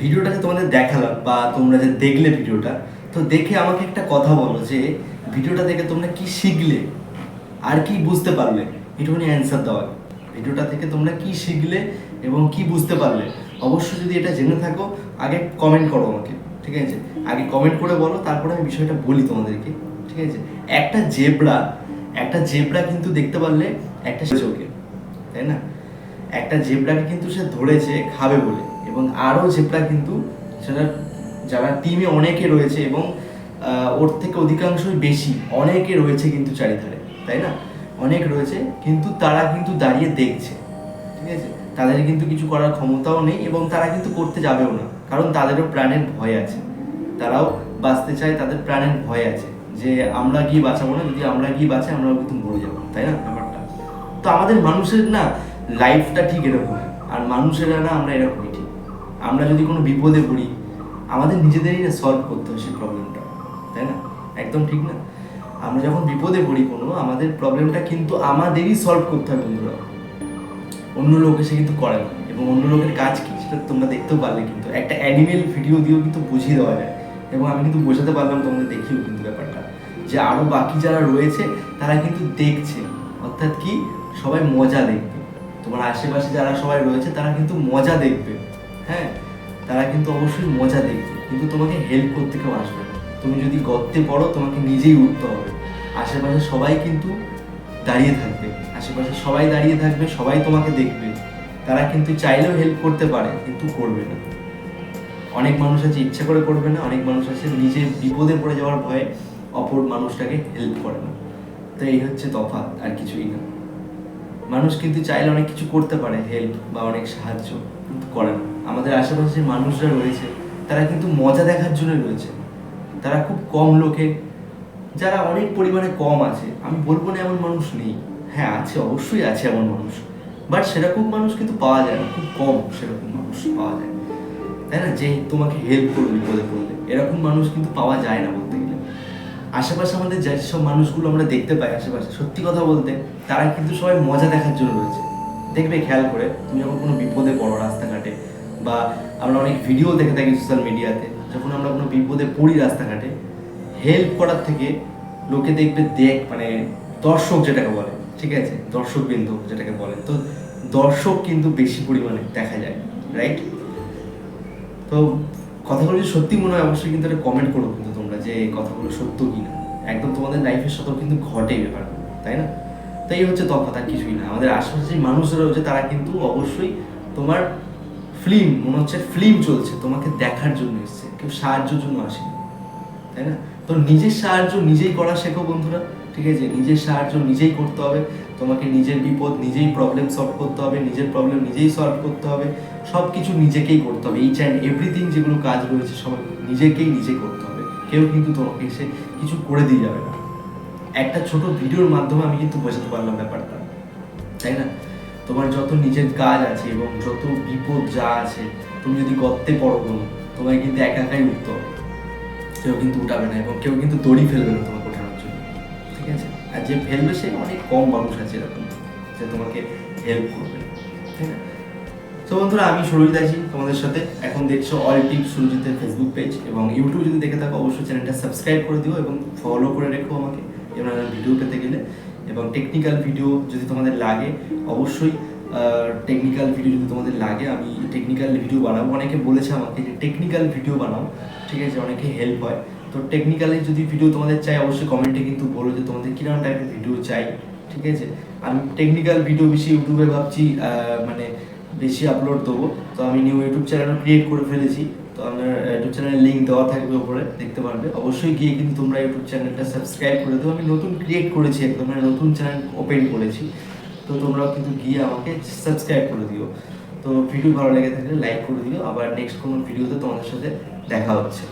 ভিডিওটা যে তোমাদের দেখালাম বা তোমরা যে দেখলে ভিডিওটা, তো দেখে আমাকে একটা কথা বলো যে ভিডিওটা দেখে তোমরা কি শিখলে? আর কি বুঝতে পারলে? একটুখানি অ্যান্সার দেওয়া। ভিডিওটা থেকে তোমরা কি শিখলে এবং কি বুঝতে পারলে? অবশ্যই যদি এটা জেনে থাকো, আগে কমেন্ট করো আমাকে, ঠিক আছে? আগে কমেন্ট করে বলো, তারপরে আমি বিষয়টা বলি তোমাদেরকে, ঠিক আছে? একটা জেব্রা একটা জেব্রা কিন্তু দেখতে পারলে একটা চোখে তাই না? একটা জেব্রাকে কিন্তু সে ধরেছে, খাবে বলে। এবং আরও জেব্রা কিন্তু সেটা যারা টিমে অনেকে রয়েছে এবং ওর থেকে অধিকাংশই বেশি অনেকে রয়েছে কিন্তু চারিধারে, তাই না? অনেক রয়েছে কিন্তু তারা কিন্তু দাঁড়িয়ে দেখছে, ঠিক আছে? তাদের কিন্তু কিছু করার ক্ষমতাও নেই এবং তারা কিন্তু করতে যাবেও না, কারণ তাদেরও প্রাণের ভয় আছে। তারাও বাঁচতে চায়, তাদের প্রাণের ভয় আছে যে আমরা গিয়ে বাঁচাবো না, যদি আমরা গিয়ে বাঁচাই আমরা কিন্তু মরে যাব, তাই না? ব্যাপারটা। তো আমাদের মানুষের না লাইফটা ঠিক এরকম আর মানুষেরা না, আমরা এরকমই ঠিক। আমরা যদি কোনো বিপদে পড়ি, আমাদের নিজেদেরই না সলভ করতে হয় সেই প্রবলেমটা তাই না? একদম ঠিক না? আমরা যখন বিপদে পড়ি কোনো, আমাদের প্রবলেমটা কিন্তু আমাদেরই সলভ করতে হয় বন্ধুরা। অন্য লোক এসে কিন্তু করে না, এবং অন্য লোকের কাজ কি, সেটা তোমরা দেখতেও পারলে কিন্তু। একটা অ্যানিমেল ভিডিও দিয়েও কিন্তু বুঝিয়ে দেওয়া যায়, এবং আমি কিন্তু বোঝাতে পারলাম তোমাদের দেখিও কিন্তু ব্যাপারটা, যে আরও বাকি যারা রয়েছে, তারা কিন্তু দেখছে, অর্থাৎ কি, সবাই মজা দেখবে। তোমার আশেপাশে যারা সবাই রয়েছে, তারা কিন্তু মজা দেখবে। হ্যাঁ তারা কিন্তু অবশ্যই মজা দেখবে, কিন্তু তোমাকে হেল্প করতে কেউ আসবে না। তুমি যদি গর্তে পড়ো, তোমাকে নিজেই উঠতে হবে। আশেপাশে সবাই কিন্তু দাঁড়িয়ে থাকবে, আশেপাশে সবাই দাঁড়িয়ে থাকবে, সবাই তোমাকে দেখবে। তারা কিন্তু চাইলেও হেল্প করতে পারে, কিন্তু করবে না। অনেক মানুষ আছে, ইচ্ছা করে করবে না, অনেক মানুষ আছে, নিজে বিপদে পড়ে যাওয়ার ভয়ে অপর মানুষটাকে হেল্প করে না। তো এই হচ্ছে তফাৎ, আর কিছুই না। মানুষ কিন্তু চাইলে অনেক কিছু করতে পারে হেল্প বা অনেক সাহায্য, কিন্তু করে না। আমাদের আশেপাশে যে মানুষরা রয়েছে, তারা কিন্তু মজা দেখার জন্য রয়েছে। তারা খুব কম লোকে, যারা অনেক পরিমাণে কম আছে, আমি বলব না এমন মানুষ নেই। হ্যাঁ আছে, অবশ্যই আছে এমন মানুষ। বাট সেরকম মানুষ কিন্তু পাওয়া যায় না, খুব কম সেরকম মানুষ পাওয়া যায়। তাই না? যে তোমাকে হেল্প করবে বিপদে পড়লে, এরকম মানুষ কিন্তু পাওয়া যায় না বলতে গেলে। আশেপাশে আমাদের যেসব মানুষগুলো আমরা দেখতে পাই, আশেপাশে সত্যি কথা বলতে, তারা কিন্তু সবাই মজা দেখার জন্য রয়েছে। দেখবে, খেয়াল করে, তুমি যখন কোনো বিপদে পড়ো রাস্তাঘাটে বা আমরা অনেক ভিডিও দেখে থাকি সোশ্যাল মিডিয়াতে যখন আমরা কোনো বিপদে পড়ি রাস্তাঘাটে হেল্প করার থেকে লোকে দেখবে দেখ মানে দর্শক যেটাকে বলে, ঠিক আছে? দর্শক বিন্দু যেটাকে বলে। তো দর্শক কিন্তু বেশি পরিমাণে দেখা যায় রাইট তো কথাগুলো যদি সত্যি মনে হয়, অবশ্যই কিন্তু একটা কমেন্ট করো কিন্তু তোমরা যে কথাগুলো সত্য কি না একদম তোমাদের লাইফের সাথেও কিন্তু ঘটে ব্যাপার তাই না? তাই হচ্ছে তফাৎ আর কিছুই না। আমাদের আশেপাশে যে মানুষরা রয়েছে তারা কিন্তু অবশ্যই তোমার ফিল্ম, মনে হচ্ছে ফিল্ম চলছে, তোমাকে দেখার জন্য এসছে। কেউ সাহায্যের জন্য আসে তাই না? তো নিজের সাহায্য নিজেই করা শেখো বন্ধুরা, ঠিক আছে? নিজের সাহায্য নিজেই করতে হবে, তোমাকে নিজের বিপদ নিজেই প্রবলেম সলভ করতে হবে, নিজের প্রবলেম নিজেই সলভ করতে হবে সব কিছু নিজেকেই করতে হবে। ইচ অ্যান্ড এভরিথিং যেগুলো কাজ রয়েছে, সব নিজেকেই নিজে করতে হবে। কেউ কিন্তু তোমাকে এসে কিছু করে দিয়ে যাবে না। একটা ছোট ভিডিওর মাধ্যমে আমি কিন্তু বোঝাতে পারলাম ব্যাপারটা, তাই না? তোমার যত নিজের কাজ আছে এবং যত বিপদ যা আছে, তুমি যদি গর্তে পড়ো কোনো, তোমায় কিন্তু একা একাই উঠতে হবে। কেউ কিন্তু উঠাবে না এবং কেউ কিন্তু দড়ি ফেলবে না তোমাকে ওঠানোর জন্য। ঠিক আছে? আর যে ফেলবে সে অনেক কম মানুষ আছে এরকম, যে তোমাকে হেল্প করবে। ঠিক না তো বন্ধুরা, আমি সুরজিৎ আছি তোমাদের সাথে। এখন দেখছ অল টিপ সুরজিতের ফেসবুক পেজ এবং ইউটিউব যদি দেখে থাকো, অবশ্যই চ্যানেলটা সাবস্ক্রাইব করে দিও এবং ফলো করে রেখো আমাকে। এবার ভিডিও পেতে গেলে এবং টেকনিক্যাল ভিডিও যদি তোমাদের লাগে, অবশ্যই টেকনিক্যাল ভিডিও যদি তোমাদের লাগে, আমি টেকনিক্যাল ভিডিও বানাবো। অনেকে বলেছে আমাকে যে টেকনিক্যাল ভিডিও বানাও, ঠিক আছে, অনেকে হেল্প হয়। তো টেকনিক্যালি যদি ভিডিও তোমাদের চাই, অবশ্যই কমেন্টে কিন্তু বলো যে তোমাদের কীরকম টাইপের ভিডিও চাই, ঠিক আছে? আমি টেকনিক্যাল ভিডিও বেশি ইউটিউবে ভাবছি মানে বেশি আপলোড দেবো। তো আমি নিউ ইউটিউব চ্যানেল ক্রিয়েট করে ফেলেছি। তো আমার ইউটিউব চ্যানেলের লিঙ্ক দেওয়া থাকবে উপরে, দেখতে পারবে। অবশ্যই গিয়ে কিন্তু তোমরা ইউটিউব চ্যানেলটা সাবস্ক্রাইব করে দেবো আমি নতুন ক্রিয়েট করেছি একদম মানে নতুন চ্যানেল ওপেন করেছি। তো তোমরাও কিন্তু গিয়ে আমাকে সাবস্ক্রাইব করে দিও। তো ভিডিও ভালো লেগে থাকলে লাইক করে দিও। আবার নেক্সট কোনো ভিডিওতে তোমাদের সাথে দেখা হচ্ছে।